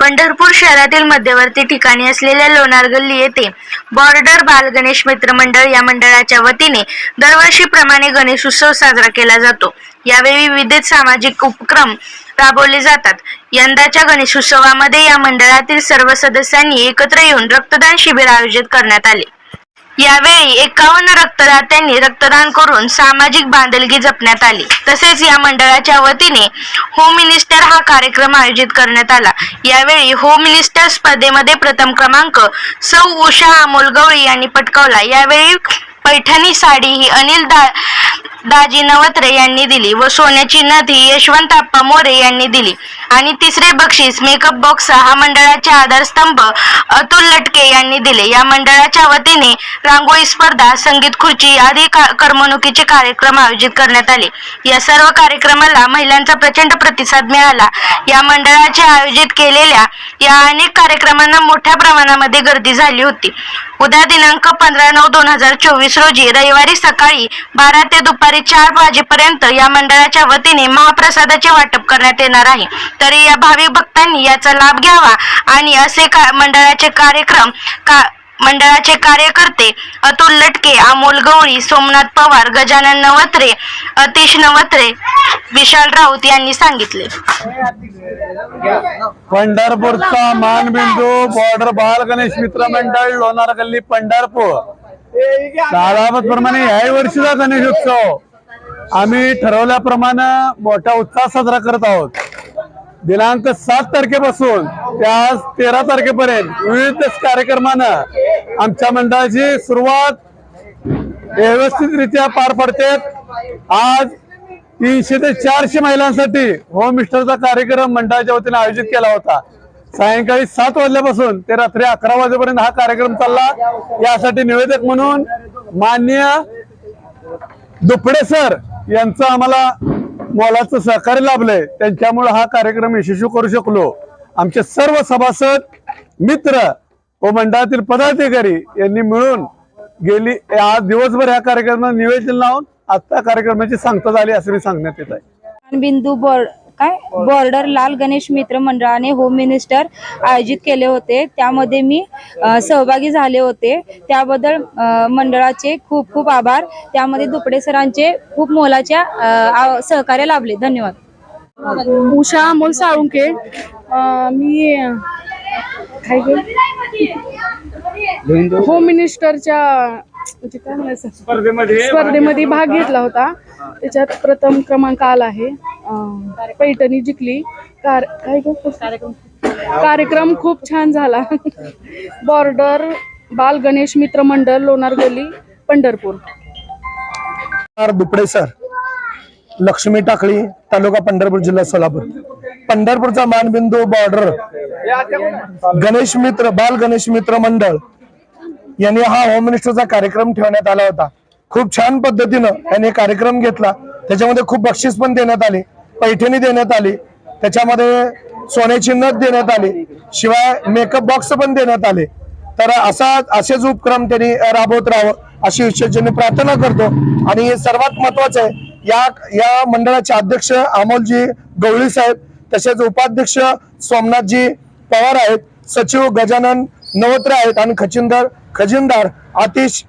पंढरपूर शहरातील मध्यवर्ती ठिकाणी असलेल्या लोणार गल्ली येथे बॉर्डर बाल गणेश मित्र मंडळ या मंडळाच्या वतीने दरवर्षीप्रमाणे गणेश उत्सव साजरा केला जातो. यावेळी विविध सामाजिक उपक्रम राबवले जातात. यंदाच्या गणेशोत्सवामध्ये या मंडळातील सर्व सदस्यांनी एकत्र येऊन रक्तदान शिबिर आयोजित करण्यात आले. यावेळी एकावन्न रक्तदात्यांनी रक्तदान करून सामाजिक बांधिलकी जपण्यात आली. तसेच या मंडळाच्या वतीने होम मिनिस्टर हा कार्यक्रम आयोजित करण्यात आला. यावेळी होम मिनिस्टर स्पर्धेमध्ये प्रथम क्रमांक सौ उषा अमोल गवळी यांनी पटकावला. यावेळी पैठणी साडी ही अनिल दा दाजी नवत्रे यांनी दिली व सोन्याची नदी यशवंत आप्पा मोरे यांनी दिली. आणि तिसरे बक्षीस मेकअप बॉक्स हा मंडळाचे आधारस्तंभ अतुल लटके यांनी दिले. या मंडळाच्या वतीने रांगोळी स्पर्धा संगीत खुर्ची आदी का- करमणुकीचे कार्यक्रम आयोजित करण्यात आले. या सर्व कार्यक्रमाला महिलांचा प्रचंड प्रतिसाद मिळाला. या मंडळाचे आयोजित केलेल्या या अनेक कार्यक्रमांना मोठ्या प्रमाणामध्ये गर्दी झाली होती. उद्या दिनांक पंधरा नऊ दोन हजार चोवीस रोजी रविवारी सकाळी बारा ते दुपारी चार वाजेपर्यंत या मंडळाच्या वतीने महाप्रसादाचे वाटप करण्यात येणार आहे. तरी या भाविक भक्तांनी याचा लाभ घ्यावा आणि असे का मंडळाचे कार्यक्रम का मंडळाचे कार्यकर्ते अतुल लटके अमोल गवळी सोमनाथ पवार गजानन नवत्रे अतिश नवत्रे विशाल राऊत यांनी सांगितले. पंढरपूरचा मानबिंदू बॉर्डर बाल गणेश मित्र मंडळ लोणार गल्ली पंढरपूर. प्रमाणे याही वर्षीचा गणेश उत्सव. आम्ही ठरवल्याप्रमाणे मोठा उत्साह साजरा करत आहोत. दिनांक सात तारखेपासून ते आज तेरा तारखेपर्यंत विविध कार्यक्रमानं आमच्या मंडळाची सुरुवात व्यवस्थितरित्या पार पडते आज तीनशे ते चारशे महिलांसाठी होम मिस्टरचा कार्यक्रम मंडळाच्या वतीने आयोजित केला होता. सायंकाळी सात वाजल्यापासून ते रात्री अकरा वाजेपर्यंत हा कार्यक्रम चालला. यासाठी निवेदक म्हणून मान्य दुपडे सर यांचं आम्हाला मोलाचं सहकार्य लाभलंय. त्यांच्यामुळे हा कार्यक्रम यशस्वी करू शकलो. आमचे सर्व सभासद मित्र व मंडळातील पदाधिकारी यांनी मिळून गेली आज दिवसभर या कार्यक्रमात निवेदन लावून आता कार्यक्रमाची सांगता झाली असं मी सांगण्यात येत आहे. बिंदू बॉर्ड काय? बॉर्डर लाल गणेश मित्र मंडळाने होम मिनिस्टर आयोजित केले होते. त्यामध्ये मी सहभागी झाले होते. त्याबद्दल मंडळाचे खूप खूप आभार. त्यामध्ये दुपडे सरांचे खूप मोलाच्या सहकार्य लाभले. धन्यवाद. उषा अमोल साळुंके मी होम मिनिस्टरच्या म्हणजे काय म्हणायचं? स्पर्धेमध्ये भाग घेतला होता. त्याच्यात प्रथम क्रमांक आला आहे. अं, पैठणी जिंकली. कार काय ग? कार्यक्रम खूप छान झाला. बॉर्डर बाल गणेश मित्र मंडळ लोणार गली पंढरपूर. दुपडे सर लक्ष्मी टाकळी तालुका पंढरपूर जिल्हा सोलापूर. पंढरपूरचा मानबिंदू बॉर्डर. गणेश मित्र बाल गणेश मित्र मंडळ. यांनी हा होम मिनिस्टरचा कार्यक्रम ठेवण्यात आला होता. खूप छान पद्धतीनं यांनी कार्यक्रम घेतला. त्याच्यामध्ये खूप बक्षीस पण देण्यात आली. पैठणी देण्यात आली. त्याच्यामध्ये सोन्याची नथ देण्यात आली. शिवाय मेकअप बॉक्स पण देण्यात आले. तर असा असेच उपक्रम त्यांनी राबवत राहावं अशी ईश्वरजीने प्रार्थना करतो. आणि हे सर्वात महत्वाचं आहे या या मंडळाचे अध्यक्ष अमोलजी गवळी साहेब तसेच उपाध्यक्ष सोमनाथजी पवार आहेत सचिव गजानन नवत्रे आहेत आणि खचिंदर खजिनदार आतिश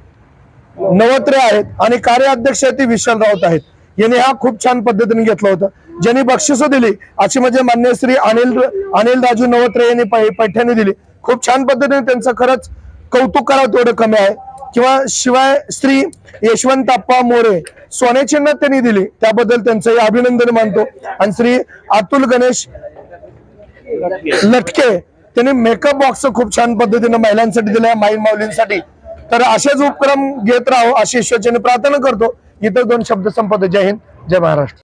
नवत्रे आहेत आणि कार्याध्यक्ष ते विशाल राऊत आहेत. यांनी हा खूप छान पद्धतीने घेतलं होतं. ज्यांनी बक्षिसं दिली अशी म्हणजे मान्य श्री अनिल अनिल राजू नवत्रे यांनी पैठ्याने दिली. खूप छान पद्धतीने त्यांचं खरंच कौतुक करावं तेवढं कमी आहे. किंवा शिवाय श्री यशवंत अप्पा मोरे सोन्याचिन्ह त्यांनी दिली. त्याबद्दल त्यांचं अभिनंदन मानतो. आणि श्री अतुल गणेश लटके त्यांनी मेकअप बॉक्स खूप छान पद्धतीनं महिलांसाठी दिल्या माई माऊलींसाठी. तर असेच उपक्रम घेत राहो अशी ईश्वरचेने प्रार्थना करतो. इतर दोन शब्द संपत जय हिंद जय महाराष्ट्र.